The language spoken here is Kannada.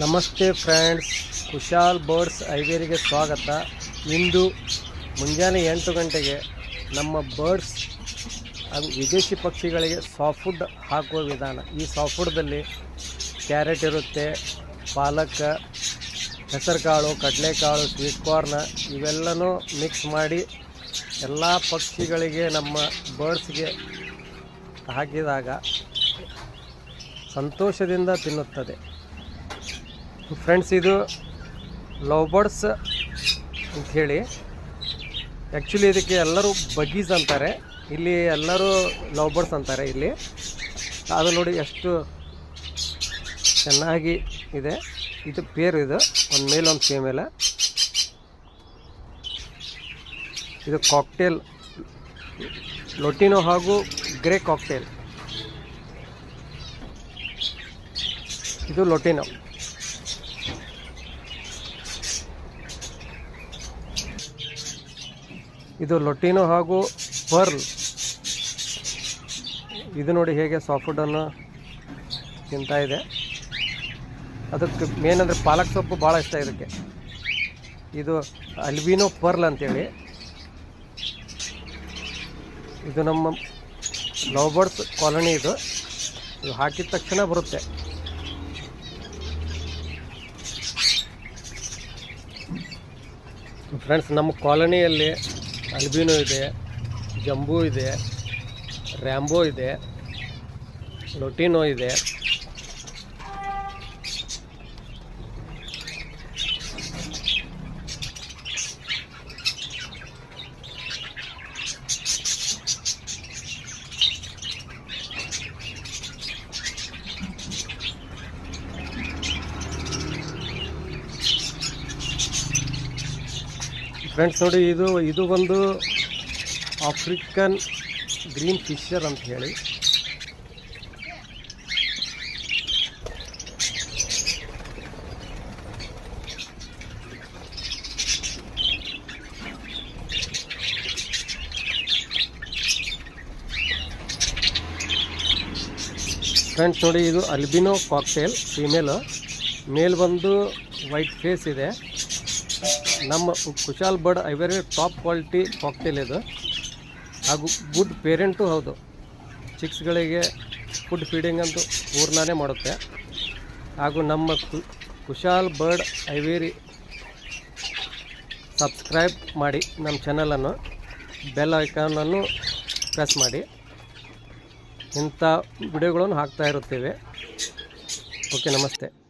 ನಮಸ್ತೆ ಫ್ರೆಂಡ್ಸ್, ಕುಶಾಲ್ ಬರ್ಡ್ಸ್ ಐವೇರಿಗೆ ಸ್ವಾಗತ. ಇಂದು ಮುಂಜಾನೆ ಎಂಟು ಗಂಟೆಗೆ ನಮ್ಮ ಬರ್ಡ್ಸ್ ಹಾಗೂ ವಿದೇಶಿ ಪಕ್ಷಿಗಳಿಗೆ ಸಾಫ್ಟ್ ಫುಡ್ ಹಾಕುವ ವಿಧಾನ. ಈ ಸಾಫ್ಟ್ ಫುಡ್ದಲ್ಲಿ ಕ್ಯಾರೆಟ್ ಇರುತ್ತೆ, ಪಾಲಕ್, ಹೆಸರುಕಾಳು, ಕಡಲೆಕಾಳು ಸ್ವೀಟ್ ಕಾರ್ನ್ ಇವೆಲ್ಲನೂ ಮಿಕ್ಸ್ ಮಾಡಿ ಎಲ್ಲ ಪಕ್ಷಿಗಳಿಗೆ ನಮ್ಮ ಬರ್ಡ್ಸ್ಗೆ ಹಾಕಿದಾಗ ಸಂತೋಷದಿಂದ ತಿನ್ನುತ್ತದೆ. ಫ್ರೆಂಡ್ಸ್, ಇದು ಲವ್ ಬರ್ಡ್ಸ್ ಅಂಥೇಳಿ. ಆ್ಯಕ್ಚುಲಿ ಇದಕ್ಕೆ ಎಲ್ಲರೂ ಬಗೀಸ್ ಅಂತಾರೆ. ಇಲ್ಲಿ ಎಲ್ಲರೂ ಲವ್ ಬರ್ಡ್ಸ್ ಅಂತಾರೆ ಇಲ್ಲಿ. ಅದು ನೋಡಿ ಎಷ್ಟು ಚೆನ್ನಾಗಿ ಇದೆ. ಇದು ಪೇರ್ ಇದು. ಒಂದು ಮೇಲೆ, ಒಂದು ಫೀಮೇಲ. ಇದು ಕಾಕ್ಟೇಲ್. ಲೊಟಿನೋ ಹಾಗೂ ಗ್ರೇ ಕಾಕ್ಟೇಲ್. ಇದು ಲೊಟಿನೋ. ಇದು ಲೊಟ್ಟಿನೋ ಹಾಗೂ ಪರ್ಲ್. ಇದು ನೋಡಿ ಹೇಗೆ ಸಾಫ್ಟ್ ಫುಡ್ಡನ್ನು ತಿಂತಾ ಇದೆ. ಅದಕ್ಕೆ ಮೇನ್ ಅಂದರೆ ಪಾಲಕ್ ಸೊಪ್ಪು ಭಾಳ ಇಷ್ಟ ಇದಕ್ಕೆ. ಇದು ಅಲ್ಬಿನೋ ಪರ್ಲ್ ಅಂತೇಳಿ. ಇದು ನಮ್ಮ ಲವ್ ಕಾಲನಿ ಇದು. ಇದು ಹಾಕಿದ ತಕ್ಷಣ ಬರುತ್ತೆ. ಫ್ರೆಂಡ್ಸ್ ನಮ್ಮ ಕಾಲನಿಯಲ್ಲಿ ಅಲ್ಬಿನೋ ಇದೆ ಜಂಬೂ ಇದೆ ರ್ಯಾಂಬೋ ಇದೆ ಲೊಟಿನೋ ಇದೆ. ಫ್ರೆಂಡ್ಸ್ ನೋಡಿ, ಇದು ಇದು ಒಂದು ಆಫ್ರಿಕನ್ ಗ್ರೀನ್ ಫಿಶರ್ ಅಂತ ಹೇಳಿ. ಫ್ರೆಂಡ್ಸ್ ನೋಡಿ, ಇದು ಅಲ್ಬಿನೋ ಕಾಕ್ಟೇಲ್ ಫೀಮೇಲು ಮೇಲ್ ಬಂದು ವೈಟ್ ಫೇಸ್ ಇದೆ. ನಮ್ಮ Kushal bird ivory top quality cocktail ಇದು. ಹಾಗೂ ಗುಡ್ ಪೇರೆಂಟು ಹೌದು. ಚಿಕ್ಸ್ಗಳಿಗೆ ಫುಡ್ ಫೀಡಿಂಗ್ ಅಂತೂ ಪೂರ್ಣನೇ ಮಾಡುತ್ತೆ. ಹಾಗೂ ನಮ್ಮ ಕುಶಾಲ್ ಬರ್ಡ್ ಐವೇರಿ ಸಬ್ಸ್ಕ್ರೈಬ್ ಮಾಡಿ ನಮ್ಮ ಚಾನಲನ್ನು ಬೆಲ್ ಐಕಾನನ್ನು ಪ್ರೆಸ್ ಮಾಡಿ. ಇಂಥ ವಿಡಿಯೋಗಳನ್ನು ಹಾಕ್ತಾ ಇರುತ್ತೇವೆ. ಓಕೆ ನಮಸ್ತೆ.